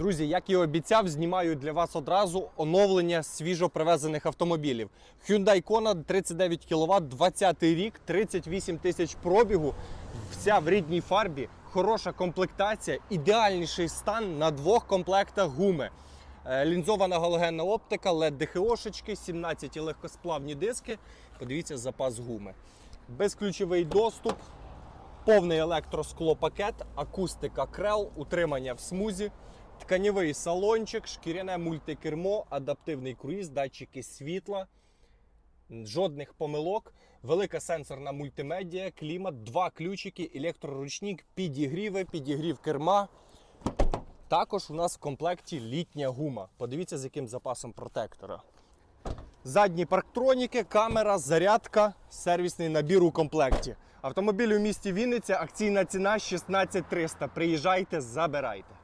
Друзі, як і обіцяв, знімаю для вас одразу оновлення свіжо привезених автомобілів. Hyundai Kona 39 кВт, 20 рік, 38 тисяч пробігу. Вся в рідній фарбі, хороша комплектація, ідеальніший стан на двох комплектах гуми. Е, Лінзована галогенна оптика, LED ДХОшечки, 17 легкосплавні диски. Подивіться запас гуми. Безключовий доступ, повний електросклопакет, акустика крел, утримання в смузі, тканєвий салончик, шкіряне мультикермо, адаптивний круїз, датчики світла. Жодних помилок, велика сенсорна мультимедіа, клімат, два ключики, електроручник, підігріви, підігрів керма. Також у нас в комплекті літня гума. Подивіться, з яким запасом протектора. Задні парктроніки, камера, зарядка, сервісний набір у комплекті. Автомобіль у місті Вінниця, акційна ціна 16300. Приїжджайте, забирайте.